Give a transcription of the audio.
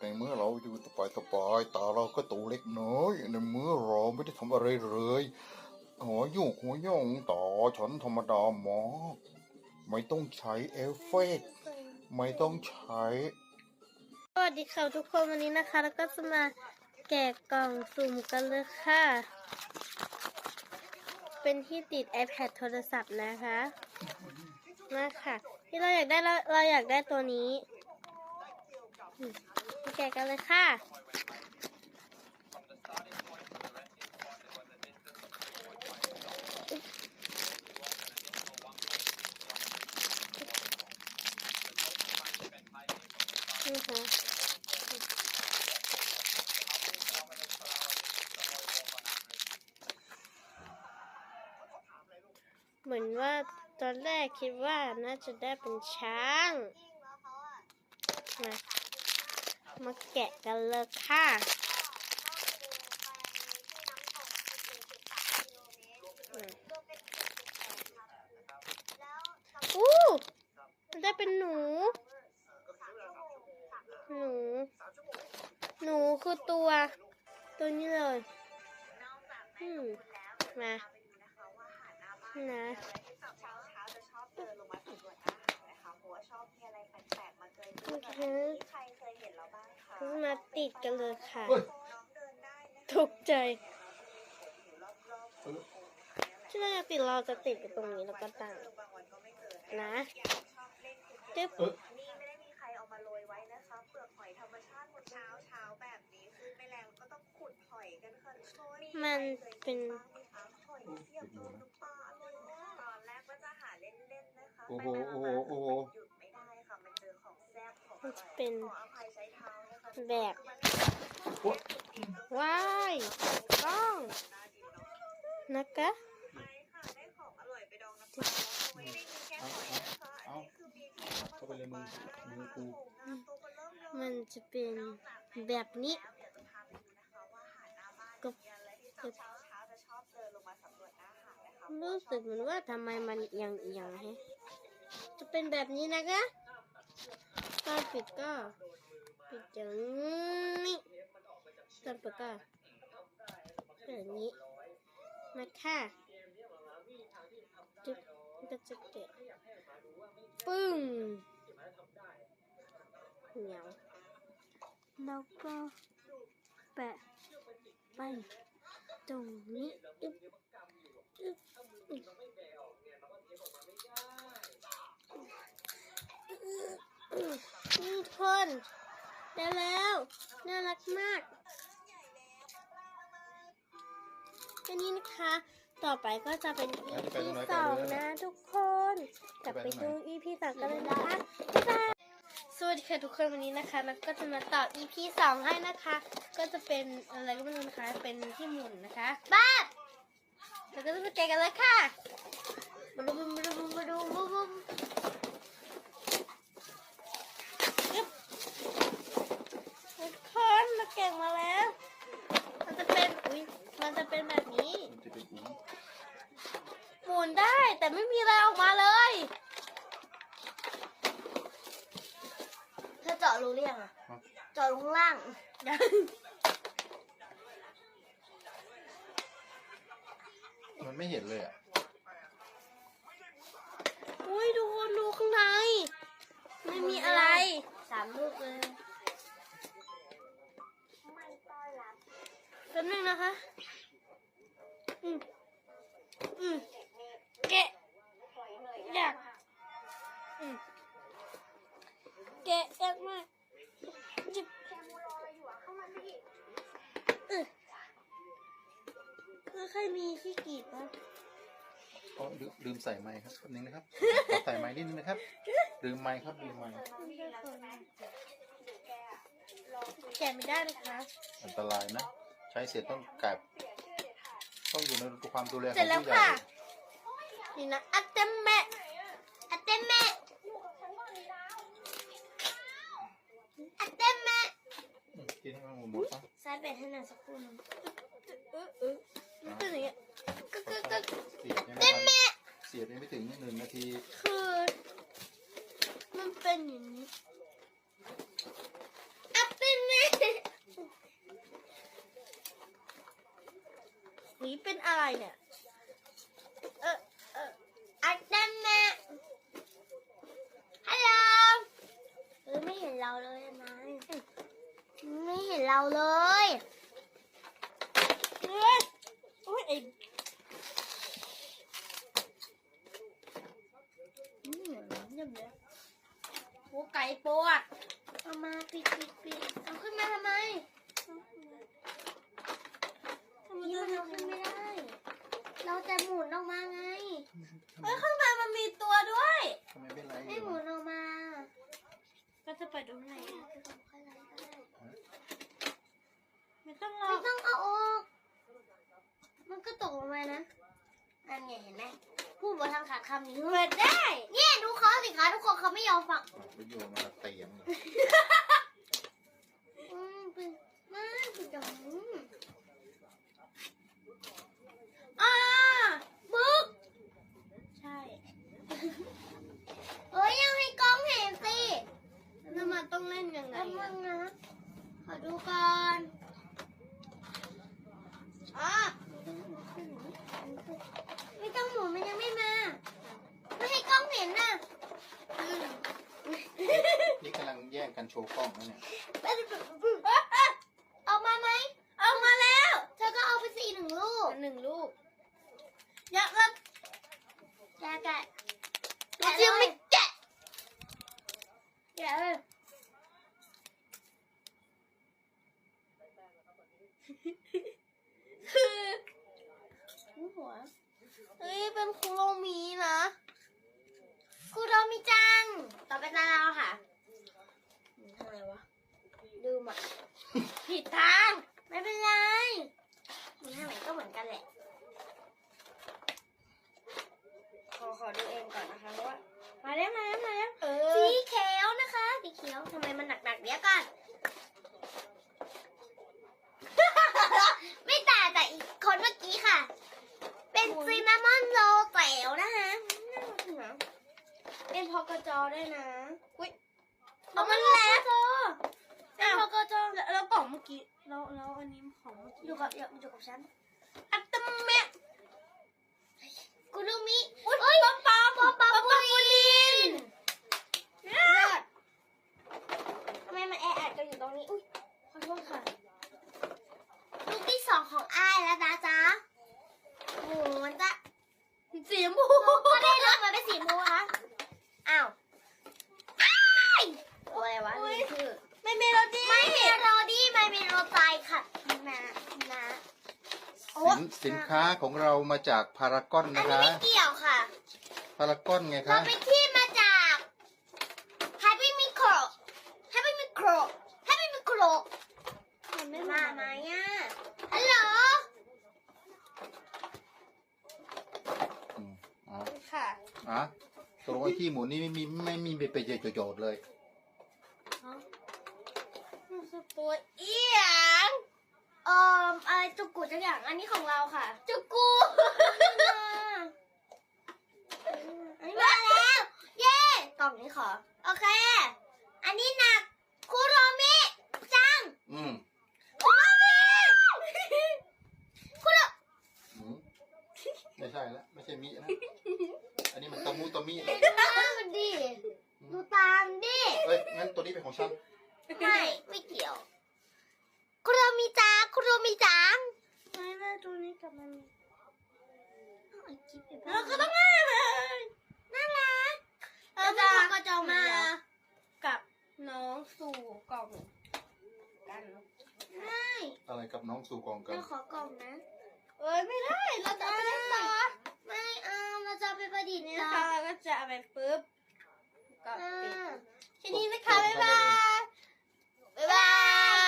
ในเมื่อเราอยู่สบายสบายๆตาเราก็โตเล็กน้อยในเมื่อเราไม่ได้ทำอะไรเลยหัวโยกหัวโยงต่อฉันธรรมดาหมอ ไม่ต้องใช้เอฟเฟกไม่ต้องใช้สวัสดีค่ะทุกคนวันนี้นะคะ แล้วก็จะมาแกะกล่องสุ่มกันเลยค่ะ เป็นที่ติด iPad โทรศัพท์นะคะมาค่ะ ที่เราอยากได้เราเราอยากได้ตัวนี้ แกะกันเลยค่ะ นี่ค่ะเหมือนว่าตอนแรกคิดว่าน่าจะได้เป็นช้างมา มาแกะกันเลยค่ะอืมอู้มันได้เป็นหนู หนู หนูคือตัว ตัวนี้เลย อืมมานะเช้าเช้าจะชอบเดินลงมาสำรวจอาหารนะค มีอะไรแปลกๆมาเกยตื้นแบบนี้ใครเคยเห็นเราบ้างคะมาติดกันเลยค่ะ เฮ้ยน้องเดินได้นะคะถูกใจอยู่รอบๆเออที่เราจะติดเราจะติดอยู่ตรงนี้แล้วก็ตั้งบางวันก็ไม่เกิดนะชอบเล่นคือจึ๊บเออนี่ไม่ได้มีใครเอามาโรยไว้นะคะเปลือกหอยธรรมชาติหมดเช้าเช้าแบบนี้ขึ้นไปแล้วก็ต้องขุดหอยกันค่ะทุกคนมันเป็นบ้างไหมคะหอยเสียบโดนน้ำปลาเลยนะตอนแรกก็จะหาเล่นๆนะคะโอ้โหไปๆโอ้โหมาๆโอ้โห หยุดไม่ได้ค่ะมันเจอของแซ่บของมันจะเป็น ขออภัย แบบว้ายกล้องนะคะมันจะเป็นแบบนี้เดี๋ยวจะพาไปดูนะคะว่าอาหารหน้าบ้านก็มีอะไรที่เช้าจะชอบเจอลงมาสำรวจนะค่ะรู้สึกเหมือนว่าทำไมมันเอียงเอียงฮะจะเป็นแบบนี้นะคะตอนปิดก็ อย่างนี้ตอนปิดก็เป็นแบบนี้มาค่ะจึ๊บมันก็จะเกะปึ้งเหนียวแล้วก็แปะไปตรงนี้อึ๊บอึ๊บอึ๊บนี่ทุกคน ได้แล้วน่ารักมากแค่นี้นะคะ ต่อไปก็จะเป็น EP สองนะทุกคนกลับไปดู EP สองกันเลยนะคะบ๊ายบายสวัสดีค่ะทุกคนวันนี้นะคะแล้วก็จะมาต่อ EP สองให้นะคะ ก็จะเป็นอะไรก็ไม่รู้นะคะ เป็นที่หมุนนะคะบ้าแล้วก็จะไปแกะกันเลยค่ะมาดูมาดูมาดูมาดูยึบทุก คนมาแกะมาแล้ว มันจะเป็นอุ้ยมันจะเป็นแบบนี้ มันจะเป็นอุ้งหมุนได้แต่ไม่มีอะไรออกมาเลย เธอเจาะรูหรือยังอะฮะเจาะรูข้างล่าง มันไม่เห็นเลยอะ อุ้ยดูคนดูข้างใน ไม่มีอะไร สามลูกเลย ป๊บนึงนะคะ อืมอืมแกะอยากอืมแกะยากมากจิบเออคือใครมีขี้กรีดปะอ๋อลืมลืมใส่ไม้ครับแป๊บนึงนะครับขอใส่ไม้นิดนึงนะครับ ลืมไม้ครับลืมไม้แกะไม่ได้นะคะ อันตรายนะใช้เสร็จต้องกลับต้องอยู่ในความดูแลขเสร็อจงแล้วผู้ใหญ่ค่ะ นี่นะอัตเตมแมะอัตเตมแมะอัตเตมแมะอืมกินให้มันหมดๆซะซ้ายเป็ดให้หน่อยสักครู่หนึงเออเออมันเป็นอย่างเงี้ยก็ก็ก็เสียบยังไม่ทันเสียบยังไม่ถึงหนึ่งนาทีคือ มันเป็นอย่างนี้อัตเตมีเป็นอะไรเนี่ย เออเอออัดนั่นนะฮัลโหลเออไม่เห็นเราเลยนายไม่เห็นเราเลยเอ้ยโอ้ยไอ้อืมเยี่ยมเลยโหไก่โปอะเอามาปิดปิดปิดเอาขึ้นมาทำไม ทำไมนี่ต้มัอนงเอาขึ้นไม่ได้ เราจะหมุนออกมาไง เฮ้ยข้างในมันมีตัวด้วย ทำไมเป็นไรอให้ยู่หมุนออกมา ก็จะไปดูข้างในอะไม่ต้องอะไรก็ได้ไม่ต้องหรอไม่กต้องเอาออก มันก็ตกลงมานะ นั่นไงเห็นไหมพูดบนทางขาดคำนี้เปิดได้เนี่ยดูเขาสิคะทุกคนเขาไม่ยอมฟังไปโยนมาเตียงเลยอืมเป็นไม่เป็นจังอ่าบึกใช่เอ้ยยังให้กล้องเห็นสิแล้วมันต้องเล่นยังไงแป๊บนึอะงนะขอดูก่อนอะไม่ต้องหมุนมันยังไม่มา ไม่ให้กล้องเห็นน่ะนี่กำลังแย่งกันโชว์กล้องนะเนี่ยเอามาไหม เอามาแล้ว เธอก็เอาไปสี่หนึ่งลูก หนึ่งลูก อยากรับแกะแกะเราจะไม่แกะแกะเลยคือหัวเฮ้ยเป็นคุโรมีนะคุโรมิจัง ต่อไปตาเราค่ะทำไมวะดูมาผิดทาง ไม่เป็นไรมีทางไหนก็เหมือนกันแหละ ขอขอดูเองก่อนนะคะว่า มาแล้วมาแล้วมาแล้วเอ สี อ เขียวนะคะ สีเขียวทำไมมันหนักๆเดี๋ยวก่อน ไม่แต่แต่อีกคนเมื่อกี้ค่ะ เป็นซินนามอนโรลเต๋วนะคะน่ารักนะ เป็น พอกจอด้วยนะอุ้ยเอามันแล้วเป็นพอกจอแล้วแล้วกล่องเมื่อกี้แล้วแล้วอันนี้ของเมื่อกี้อยู่กับอยู่กับฉันอัตเมะกุลูมิอุ้ยป๊อปป๊อปป๊อปป๊อปป๊อปปูลินเลิศทำไมมันแออัดกันอยู่ตรงนี้อุ้ยขอโทษค่ะลูกที่สองของอ้ายแล้วนะจ๊ะโอ้โหมันจะสีชมพูก็ได้เลือกมาเป็นสีม่วงนะ อ้าวอ้ายตัวอะไรวะนี่คือไม่เมโลดี้ไม่มีโรดี้ไม่มีโรใจค่ะนะนะโอ้สินสินค้าของเรามาจากพารากอนอันนะนี้คะไม่เกี่ยวค่ะ พารากอนไงเราคะไปที่มาจาก Happy Micro Happy Micro Happy Micro มันไม่มามาไหมอะฮัลโหลอืมอ๋อค่ะ อะ ตกลงไอ้ที่หมุนนี่ไม่มีไม่มีประโยชน์เลยตัวเอียงเอ่ออะไรจุกุจักอย่างอันนี้ของเราค่ะ จุกูอันนี้มาแล้ว เย้กล่องนี้ขอ โอเค อันนี้หนัก คุโรมิจัง อืม คุโรมิคุโร อืมไม่ใช่ละไม่ใช่มินะอันนี้มันตะมูตะมินะ ดูตามมันดิ ดูตามดิ เอ้ย งั้นตัวนี้เป็นของฉัน ไม่ไม่เกี่ยวคุโรมิจังคุโรมิจังไม่ได้ตัวนี้กับมันแล้เราวก็ก็ต้ต้อองงง่ายเลยน่ารักเราจะแล้วมันก็จะเอามามากับน้องสู่กล่องกันใช่อะไรกับน้องสู่กองกันเราขอกล่องนะ เอ้ยไม่ได้ เราจะเอาไปเล่นต่อไม่เอาเราจะเอาไปประดิษฐ์นี่ต่นะอคะเราก็จะเอาไปปุ๊บก็อ่ปิด 给你的卡拜拜。拜拜。